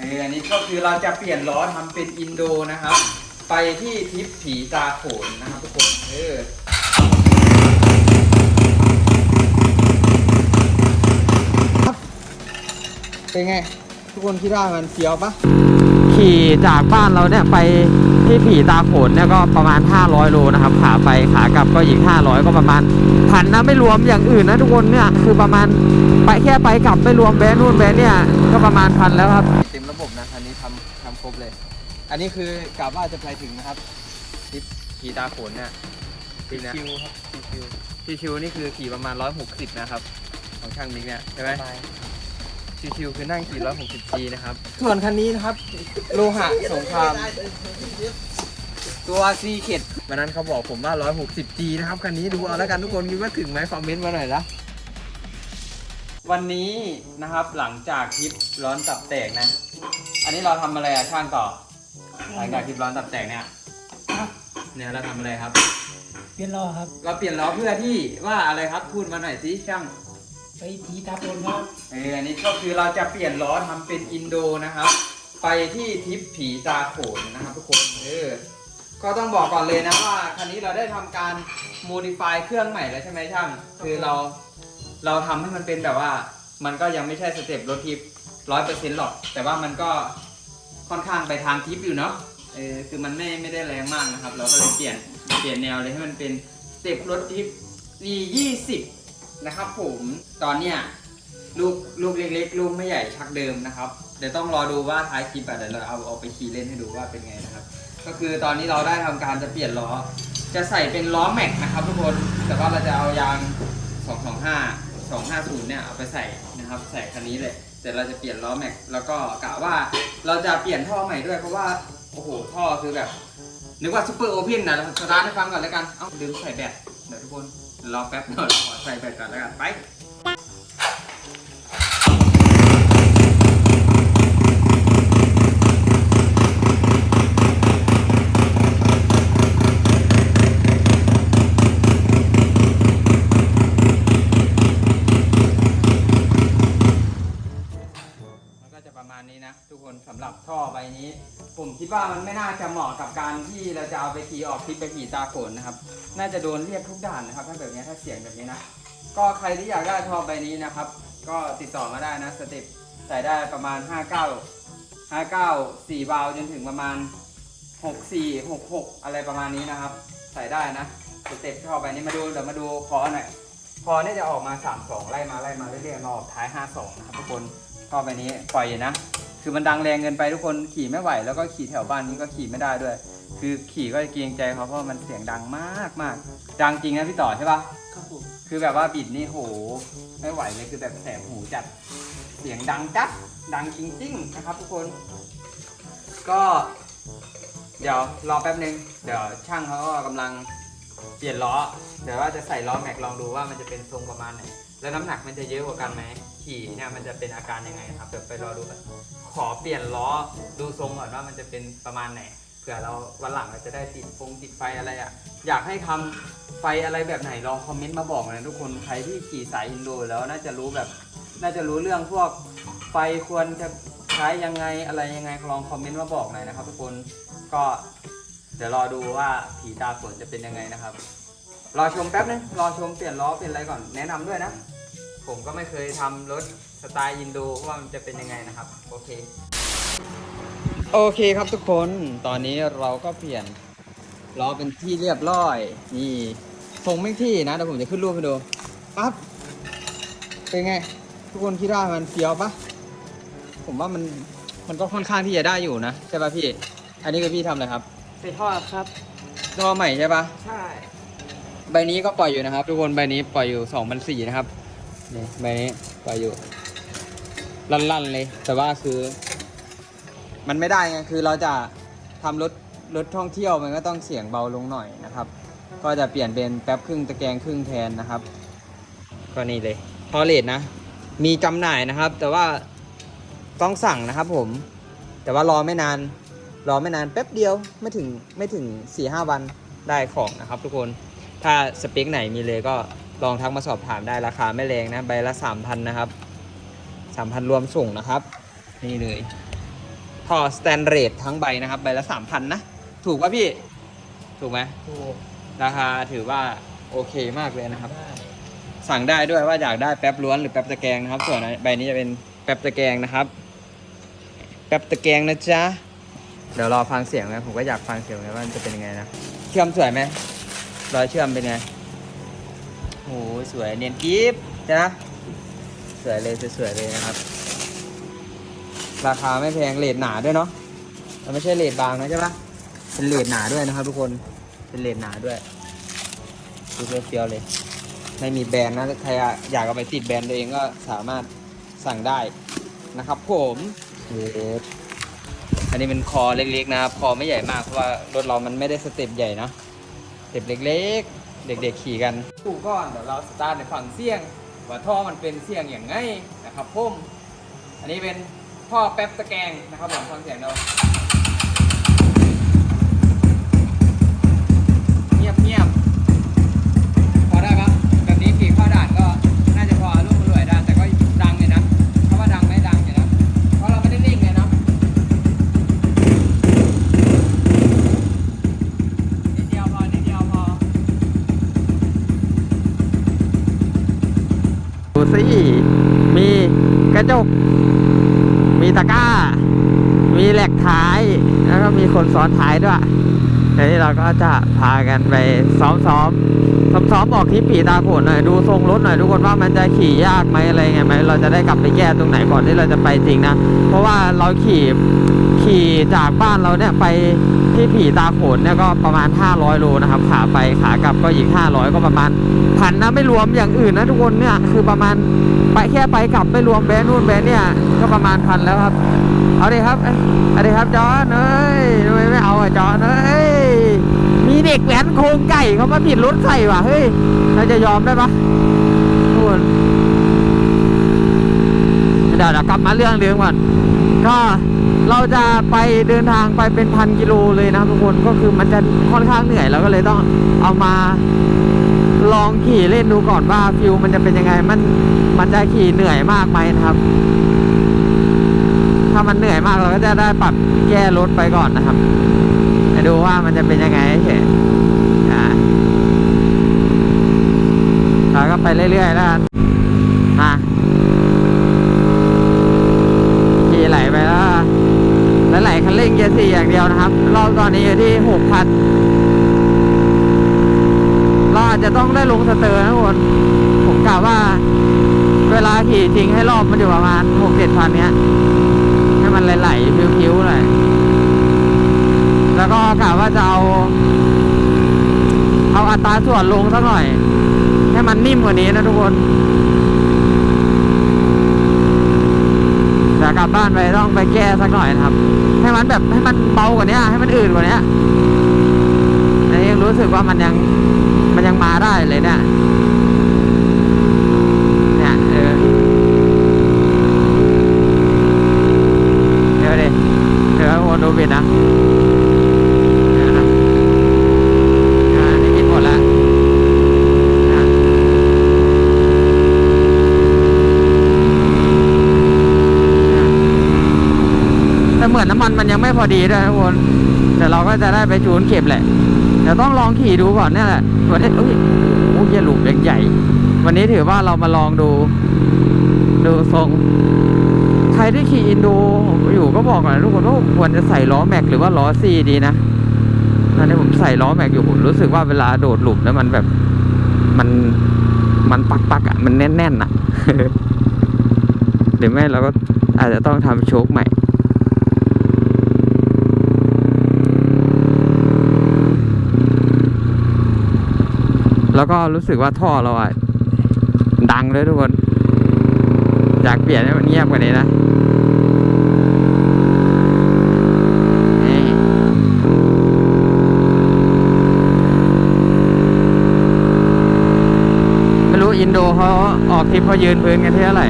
เอออันนี้ก็คือเราจะเปลี่ยนล้อทำเป็นอินโดนะครับ ไปที่ทิปผีตาโขนนะครับทุกคนเออเป็นไง ทุกคนคิดว่ามันเฟี้ยวปะขี่จากบ้านเราเนี่ยไปที่ผีตาโขนเนี่ยก็ประมาณ 500 โลนะครับ ขาไปขากลับก็อีก 500 ก็ประมาณพันนะไม่รวมอย่างอื่นนะทุกคนเนี่ยคือประมาณไปแค่ไปกลับไม่รวมแบนู่นแบเนี่ยก็ประมาณพันแล้วครับ รบเลย อันนี้คือกะว่าจะไปถึงนะครับทริปขี่ตาโขนเนี่ยจริงนะชิวครับชิวพี่ชิวนี่คือขี่ประมาณ 160 นะครับ ของช่างมิกเนี่ยใช่ไหมชิวๆคือนั่งขี่ 160G นะครับ ส่วนคันนี้นะครับ โลหะสงครามตัวซีเข็ดวันนั้นเขาบอกผมว่า 160G นะครับ คันนี้ดูเอาแล้วกันทุกคนคิดว่าถึงไหมคอมเมนต์มาหน่อยละ วันนี้นะครับหลังจากทริปร้อนตับแตกนะ อันนี้เราทำอะไรอะช่างต่อ หลังจากทริปร้อนตับแตกเนี่ยเนี่ยเราทำอะไรครับ เปลี่ยนล้อครับเราเปลี่ยนล้อเพื่อที่ว่าอะไรครับพูดมาหน่อยสิช่างไปทีตาโปนครับเอออันนี้ก็คือเราจะเปลี่ยนล้อทำเป็นอินโดนะครับ ไปที่ทริปผีตาโขนนะครับ ทุกคนเออก็ต้องบอกก่อนเลยนะว่าคันนี้เราได้ทำการโมดิฟายเครื่องใหม่แล้วใช่ไหมช่าง คือเรา เราทำให้มันเป็นแบบว่า มันก็ยังไม่ใช่สเต็ปรถทิปร้อยเปอร์เซ็นต์หรอก แต่ว่ามันก็ค่อนข้างไปทางทิปอยู่เนาะเออคือมันไม่ไม่ได้แรงมากนะครับ เราก็เลยเปลี่ยนเปลี่ยนแนวเลยให้มันเป็นสเต็ปรถทิป V ยี่สิบนะครับผมตอนเนี้ยลูกลูกเล็กๆลูกไม่ใหญ่ชักเดิมนะครับ เดี๋ยวต้องรอดูว่าท้ายคลิปอะเดี๋ยวเราเอาเอาไปขี่เล่นให้ดูว่าเป็นไงนะครับ ก็คือตอนนี้เราได้ทำการจะเปลี่ยนล้อ จะใส่เป็นล้อแม็กนะครับทุกคน แต่ว่าเราจะเอายาง 250 เนี่ยเอาไปใส่นะครับใส่คันนี้เลยเสร็จเราจะเปลี่ยนล้อแม็กแล้วก็กะว่าเราจะเปลี่ยนท่อใหม่ด้วยเพราะว่าโอ้โหท่อคือแบบนึกว่าซูเปอร์โอเพนนะสตาร์ทให้ฟังก่อนแล้วกัน เอ้าลืมใส่แบตเดี๋ยวทุกคนรอแป๊บหน่อยขอใส่แบตก่อนแล้วกันไป คิดว่ามันไม่น่าจะเหมาะกับการที่เราจะเอาไปขี่ออกทริปไปขี่ตาโขนนะครับ น่าจะโดนเรียกทุกด่านนะครับ ถ้าแบบนี้ถ้าเสียงแบบนี้นะ ก็ใครที่อยากได้ท่อใบนี้นะครับ ก็ติดต่อมาได้นะสเต็ปใส่ได้ประมาณ 59 59 4บาวจนถึงประมาณ 64 66 อะไรประมาณนี้นะครับ ใส่ได้นะสเต็ปท่อใบนี้มาดูเดี๋ยวมาดูคอหน่อยคอเนี่ยจะออกมา 32 ไล่มาไล่มาเรื่อยๆมาออกท้าย 52 นะครับทุกคนท่อใบนี้ปล่อยอยู่นะ คือมันดังแรงเกินไปทุกคนขี่ไม่ไหว แล้วก็ขี่แถวบ้านนี้ก็ขี่ไม่ได้ด้วย คือขี่ก็เกรงใจเขาเพราะมันเสียงดังมากมากดังจริงนะพี่ต่อใช่ปะครับผมคือแบบว่าบิดนี่โหไม่ไหวเลยคือแบบแสบหูจัดเสียงดังจัดดังจริงๆนะครับทุกคน ก็ เดี๋ยวรอแป๊บนึงเดี๋ยวช่างเขาก็กำลังเปลี่ยนล้อเดี๋ยวว่าจะใส่ล้อแม็กลองดูว่ามันจะเป็นทรงประมาณไหน แล้วน้ำหนักมันจะเยอะกว่ากันไหมขี่เนี่ยมันจะเป็นอาการยังไงครับเดี๋ยวไปรอดูกันขอเปลี่ยนล้อดูทรงก่อนว่ามันจะเป็นประมาณไหนเผื่อเราวันหลังเราจะได้ติดฟงติดไฟอะไรอะ อยากให้ทำไฟอะไรแบบไหนลองคอมเมนต์มาบอกหนะทุกคนใครที่ขี่สายอินโดแล้วน่าจะรู้แบบ น่าจะรู้เรื่องพวกไฟควรจะใช้ยังไงอะไรยังไงลองคอมเมนต์มาบอกหน่อยนะครับทุกคนก็เดี๋ยวรอดูว่าผีตาฝนจะเป็นยังไงนะครับ รอชมแป๊บนึงรอชมเปลี่ยนล้อเปลี่ยนอะไรก่อนแนะนำด้วยนะ ผมก็ไม่เคยทำรถสไตล์อินโดว่ามันจะเป็นยังไงนะครับ โอเค โอเคครับทุกคนตอนนี้เราก็เปลี่ยนล้อเป็นที่เรียบร้อย นี่ทรงไม่ที่นะเดี๋ยวผมจะขึ้นรูปให้ดูปั๊บเป็นไง ทุกคนคิดว่ามันเฟี้ยวปะผมว่ามันมันก็ค่อนข้างที่จะได้อยู่นะใช่ปะพี่ อันนี้คือพี่ทำอะไรครับ ใส่ท่อครับท่อใหม่ใช่ปะใช่ ใบนี้ก็ปล่อยอยู่นะครับ ทุกคนใบนี้ปล่อยอยู่2 0 0นสี่นะครับนี่ใบนี้ปล่อยอยู่ ลั่นๆเลย แต่ว่าคือ มันไม่ได้ไงคือเราจะทำรถรถท่องเที่ยวมันก็ต้องเสียงเบาลงหน่อยนะครับ ก็จะเปลี่ยนเป็นแป๊บครึ่งตะแกรงครึ่งแทนนะครับ ก็นี่เลยพอเลทนะมีจำหน่ายนะครับ แต่ว่าต้องสั่งนะครับผม แต่ว่ารอไม่นาน รอไม่นานแป๊บเดียวไม่ถึงไม่ถึง4ี่ห้าวันได้ของนะครับทุกคน ถ้าสเปคไหนมีเลยก็ลองทักมาสอบถามได้ราคาไม่แรงนะ ใบละ 3,000 นะครับ 3,000 รวมส่งนะครับ นี่เลยท่อสแตนเลสทั้งใบนะครับ ใบละสามพันนะ ถูกป่ะพี่ ถูกไหมถูกราคาถือว่าโอเคมากเลยนะครับได้สั่งได้ด้วยว่าอยากได้แป๊บล้วนหรือแป๊บตะแกรงนะครับ ส่วนใบนี้จะเป็นแป๊บตะแกรงนะครับ แป๊บตะแกรงนะจ๊ะ เดี๋ยวรอฟังเสียงนะผมก็อยากฟังเสียงนะว่ามันจะเป็นยังไงนะ เชื่อมสวยไหม รอยเชื่อมเป็นไงโอ้โหสวยเนียนกิ๊บจ้ะสวยเลยสวยเลยนะครับ ราคาไม่แพงเลทหนาด้วยเนาะมันไม่ใช่เลทบางนะใช่ปะเป็นเลทหนาด้วยนะครับ ทุกคนเป็นเลทหนาด้วยดูเฟี้ยวๆเลย ไม่มีแบรนด์นะใครอยากเอาไปติดแบรนด์ตัวเองก็สามารถสั่งได้นะครับ ผมเอันนี้เป็นคอเล็กๆนะครับ คอไม่ใหญ่มากเพราะว่ารถเรามันไม่ได้สเต็ปใหญ่เนาะ เต็ปเล็กๆ เด็กๆขี่กันถูก่อนเดี๋ยวเราสตาร์ทในฝั่งเสียง ว่าท่อมันเป็นเสียงอย่างไงนะครับพุ่มอันนี้เป็นท่อแป๊บตะแกรงนะครับผมฟังเสียงเรา กระจกมีตะกร้า มีแหลกท้าย แล้วก็มีคนซ้อนท้ายด้วยเดี๋ยวนี้เราก็จะพากันไปซ้อมซ้อมซ้อมซ้อมออกที่ปีตาโขนหน่อยดูทรงรถหน่อยทุกคนว่ามันจะขี่ยากไหมอะไรไงไหมเราจะได้กลับไปแก้ตรงไหนก่อนที่เราจะไปจริงนะ เพราะว่าเราขี่ขี่จากบ้านเราเนี่ยไปที่ผีตาโขนเนี่ยก็ประมาณ 500 โลนะครับ ขาไปขากลับก็อีก 500 ก็ประมาณพันนะไม่รวมอย่างอื่นนะทุกคนเนี่ยคือประมาณ ไปแค่ไปกลับไม่รวมแบนนู่นแบนเนี่ยก็ประมาณพันแล้วครับ เอาดิครับเอ้ยเอาดิครับจอนเอ้ยทำไมไม่เอาอะจอนเอ้ยมีเด็กแว้นโครงไก่เขามาผิดรถใส่ว่ะเฮ้ยเราจะยอมได้ปะทุกคนเดี๋ยวเดี๋ยวกลับมาเรื่องเรื่องก่อนก็เราจะไปเดินทางไปเป็นพันกิโลเลยนะทุกคนก็คือมันจะค่อนข้างเหนื่อยเราก็เลยต้องเอามาลองขี่เล่นดูก่อนว่าฟิลมันจะเป็นยังไงมัน มันจะขี่เหนื่อยมากไหมนะครับ ถ้ามันเหนื่อยมากเราก็จะได้ปรับแก้รถไปก่อนนะครับไปดูว่ามันจะเป็นยังไงเฉยอ่าเราก็ไปเรื่อยๆแล้วกันมาขี่ไหลไปแล้วแล้วไหลคันเร่งเกียร์สี่อย่างเดียวนะครับ รอบตอนนี้อยู่ที่หกพันเราอาจจะต้องได้ลงสเตอร์นะทุกคนผมกล่าวว่า เวลาขี่จริงให้ร อยู่ประมาณหกเจ็ดพันเนี้ยให้มันไหลๆพิ้วๆหน่อยแล้วก็กะว่าจะเอาเอาอัตราส่วนลงสักหน่อย ให้มันนิ่มกว่านี้นะทุกคนจะกลับบ้านไปต้องไปแก้สักหน่อยนะครับ ให้มันแบบให้มันเบากว่านี้ให้มันอื่นกว่านี้อันนี้ยังรู้สึกว่ามันยังมันยังมาได้เลยเนี่ยเนี่ยเออ เดี๋ยวดิ เดี๋ยววนดูบิดนเบียวนะนี่กินหมดแล้วนะแต่เหมือนน้ำมันมันยังไม่พอดีด้วยทุกคนแต่เราก็จะได้ไปจูนเข็มแหละเดี๋ยวต้องลองขี่ดูก่อนเนี่ยแหละวันนี้อุ้ยโอ้ยเหี้ยหลุมใหญ่ วันนี้ถือว่าเรามาลองดู ดูทรง ใครที่ขี่อินโด อยู่ก็บอกหน่อยทุกคนว่าควรจะใส่ล้อแม็กหรือว่าล้อซีดีนะตอนนี้ผมใส่ล้อแม็กอยู่ผมรู้สึกว่าเวลาโดดหลุมแล้วมันแบบมันมันปักปักอะมันแน่นๆอะหรือไม่เราก็อาจจะต้องทำโชคใหม่แล้วก็รู้สึกว่าท่อเราอะดังเลยทุกคนอยากเปลี่ยนให้มันเงียบกว่านี้นะ ลิปเขายืนพื้นกันที่เท่าไหร่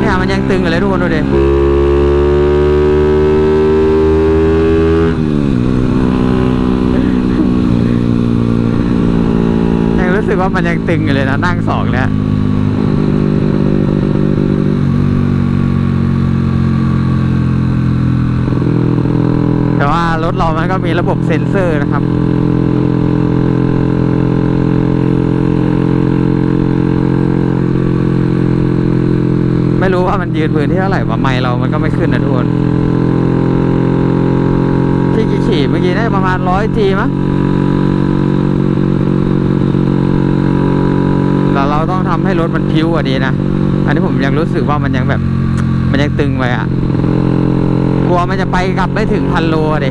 เนี่ยมันยังตึงอยู่เลยทุกคนดูดิยังรู้สึกว่ามันยังตึงอยู่เลยนะนั่งสองแล้วแต่ว่ารถเรามันก็มีระบบเซ็นเซอร์นะครับ รู้ว่ามันยืนพื้นที่เท่าไหร่ว่าไมล์เรามันก็ไม่ขึ้นนะทุกคนที่ขี่ๆเมื่อกี้ได้ประมาณร้อยจีมั้งแล้วเราต้องทำให้รถมันพิ้วกว่านี้นะ อันนี้ผมยังรู้สึกว่ามันยังแบบ มันยังตึงไปอะ กลัวมันจะไปกลับไม่ถึงพันโลอะดิ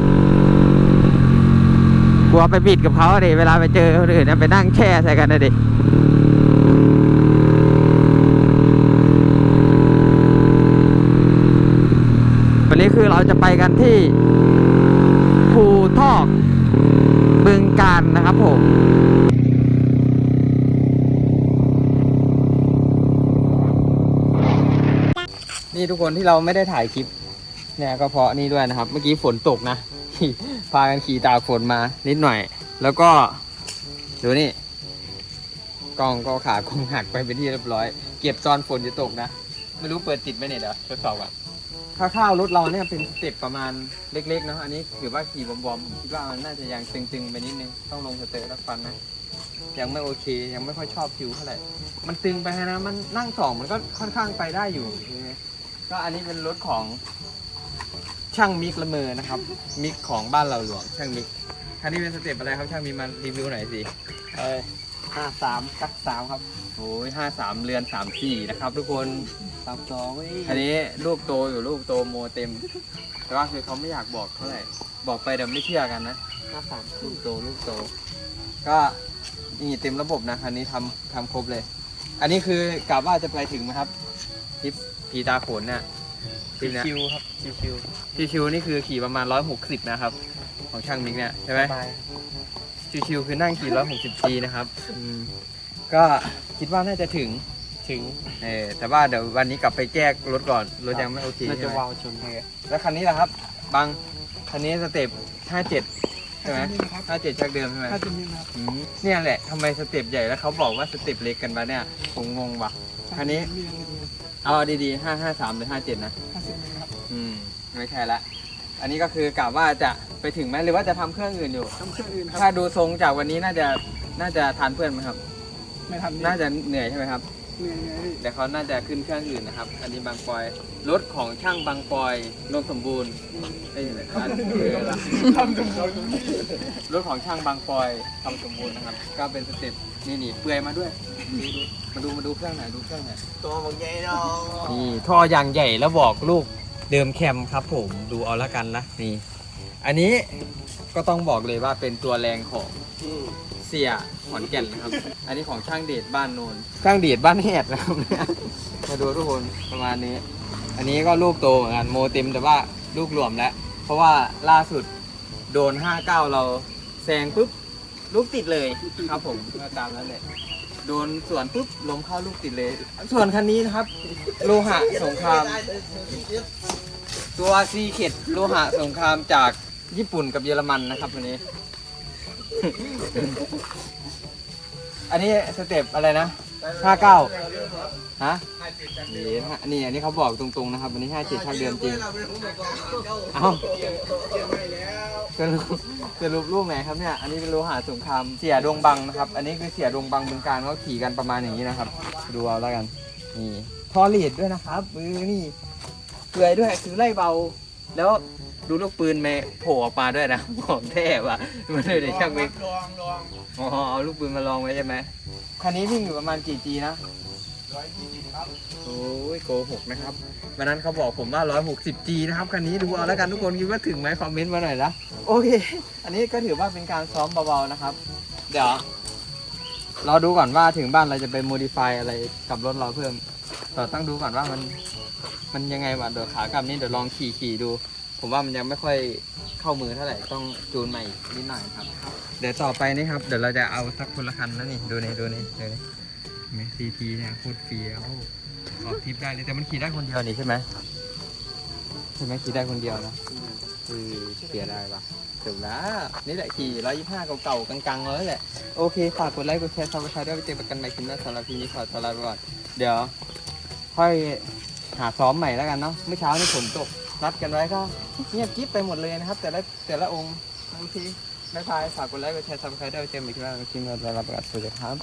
กลัวไปบิดกับเขาอะดิเวลาไปเจอคนอื่นเนี่ยไปนั่งแช่ใส่กันนะดิ คือเราจะไปกันที่ภูทอกบึงการนะครับผมนี่ทุกคนที่เราไม่ได้ถ่ายคลิปเนี่ยก็เพราะนี่ด้วยนะครับ เมื่อกี้ฝนตกนะ พากันขี่ตากฝนมานิดหน่อย แล้วก็ดูนี่กล้องก็ขากล้องหักไปเป็นที่เรียบร้อย เก็บตอนฝนจะตกนะ ไม่รู้เปิดติดไหมเนี่ยเดี๋ยวทดสอบก่อน ถ้าข้าวรถเราเนี่ยเป็นสเต็ปประมาณเล็กๆเนาะอันนี้ถือว่าขี่บอมๆผมคิดว่ามันน่าจะยังตึงๆไปนิดนึงต้องลงสเตอร์แล้วฟันนะยังไม่โอเค ยังไม่ค่อยชอบฟิวเท่าไหร่มันตึงไปนะมันนั่งสองมันก็ค่อนข้างไปได้อยู่ใช่ไหมก็อันนี้เป็นรถของช่างมิกละเมอนะครับ มิกของบ้านเราหลวงช่างมิกคันนี้เป็นสเต็ปอะไรครับช่างมิกมารีวิวหน่อยสิเออห้าสามกักสามครับ โอ้ยห้าสามเรือนสามสี่นะครับ ทุกคนสามสองเว้ยอันนี้ลูกโตอยู่ลูกโตโมเต็ม แต่ว่าคือเขาไม่อยากบอกเท่าไหร่บอกไปเดี๋ยวไม่เชื่อกันนะห้าสามลูกโตลูกโต ก็นี่เต็มระบบนะคันนี้ทำทำครบเลย อันนี้คือกะว่าจะไปถึงไหมครับทริปพีตาโขนเนี่ยทริปเนี้ยคิวครับชิวชิวชิวๆนี่คือขี่ประมาณ160นะครับ ของช่างมิกเนี่ยใช่ไหมสบายชิวๆคือนั่งขี่160 G นะครับอืมก็ คิดว่าน่าจะถึงถึงเออแต่ว่าเดี๋ยววันนี้กลับไปแก้รถก่อนรถยังไม่โอเคน่าใช่จะไหมวาวชนเลยแล้วคันนี้ล่ะครับบังคันนี้สเต็ป57ใช่ไหม57ชักเดิมใช่ไหมห้าสิบนี่นะครับ อืมเนี่ยแหละทำไมสเต็ปใหญ่แล้วเขาบอกว่าสเต็ปเล็กกันปะเนี่ยผมงงว่ะคันนี้เอาดีๆห้าห้าสามหรือห้าเจ็ดนะ ห้าสิบนี่ครับอืม ไม่ใช่ละ อันนี้ก็คือกะว่าจะไปถึงไหมหรือว่าจะทำเครื่องอื่นอยู่ ทำเครื่องอื่นครับถ้าดูทรงจากวันนี้น่าจะน่าจะทานเพื่อนไหมครับ ไม่ทำน่าจะเหนื่อยใช่ไหมครับ เหนื่อยเหนื่อยพี่เดี๋ยวเขาน่าจะขึ้นเครื่องอื่นนะครับ อันนี้บางปอย รถของช่างบางปอยนนท์สมบูรณ์เอ้ยอันเออละทำจนเขารถของช่างบางปอยทำสมบูรณ์นะครับ ก็เป็นสเต็ปนี่นี่เปลือยมาด้วยดูดูมาดูมาดูเครื่องหน่อยดูเครื่องหน่อยตัวบางใหญ่เนาะนี่ท่อยางใหญ่แล้วบอกลูกเดิมแคมครับผมดูเอาละกันนะนี่ อันนี้ก็ต้องบอกเลยว่าเป็นตัวแรงของ เสียขอนแก่นนะครับ อันนี้ของช่างเดชบ้านโนนช่างเดชบ้านแหดนะครับเนี่ยมาดูทุกคนประมาณนี้ อันนี้ก็ลูกโตเหมือนกันโมเต็มแต่ว่าลูกรวมแล้ว เพราะว่าล่าสุดโดน 59 เราแซงปุ๊บลูกติดเลยครับผมก็ตามนั้นเลยโดนสวนปุ๊บล้มเข้าลูกติดเลย ส่วนคันนี้นะครับ โลหะสงคราม ตัวซีเข็ดโลหะสงครามจากญี่ปุ่นกับเยอรมันนะครับวันนี้ อันนี้สเต็ปอะไรนะห้าเก้าฮะนี่ฮะนี่อันนี้เขาบอกตรงๆนะครับอันนี้ห้าเจ็ดชักเดือนจริงเอ้าสรุปสรุปรูปไหนครับเนี่ยอันนี้เป็นโลหะสงครามเสียดวงบังนะครับ อันนี้คือเสียดวงบังบึงการเขาขี่กันประมาณอย่างนี้นะครับ ดูเอาแล้วกันนี่ทอลีดด้วยนะครับมือนี่เปลือยด้วยคือไล่เบาแล้ว ดูลูกปืนแม่โผล่ออกมาด้วยนะของแท้ว่ะมันเลยเดี๋ยวช่างเมกลองลองอ๋อเอาลูกปืนมาลองไว้ใช่ไหมคันนี้วิ่งอยู่ประมาณกี่จีนะร้อยยี่สิบครับโอ้ยโกหกนะครับวันนั้นเขาบอกผมว่า 160G นะครับคันนี้ดูเอาแล้วกันทุกคนคิดว่าถึงไหมคอมเมนต์มาหน่อยนะโอเค อันนี้ก็ถือว่าเป็นการซ้อมเบาๆนะครับ เดี๋ยวเราดูก่อนว่าถึงบ้านเราจะไปโมดิฟายอะไรกับรถเราเพิ่มเราต้องดูก่อนว่ามัน มันยังไงวะเดี๋ยวขากลับนี่เดี๋ยวลองขี่ขี่ดู ผมว่ามันยังไม่ค่อยเข้ามือเท่าไหร่ต้องจูนใหม่นิดหน่อยครับ เดี๋ยวต่อไปนี่ครับ เดี๋ยวเราจะเอาสักคนละคันนะนี่ดูนี่ดูนี่ดูนี่เห็นไหมซีทีเนี่ยโคตรเฟี้ยวออกทริปได้เลยแต่มันขี่ได้คนเดียวนี่ใช่ไหมใช่ไหมขี่ได้คนเดียวนะคือเสียได้ปะถึงแล้วนี่แหละขี่ร้อยยี่ห้าเก่าๆกลางๆเลยแหละโอเคฝากกดไลค์กดแชร์ซับสไครต์ด้วยไปเจอกันใหม่คลิปหน้าสำหรับคลิปนี้ขอตัวลาไปก่อนเดี๋ยวค่อยหาซ้อมใหม่แล้วกันเนาะเมื่อเช้านี่ฝนตก นัดกันไว้ก็เงียบกิ๊บไปหมดเลยนะครับ แต่ละแต่ละองค์บางทีไม่พายฝากกดไลค์กดแชร์ทำใครได้วยเต็มอีกครั้งคลิปหน้าเราประกาศสวัสดีครับ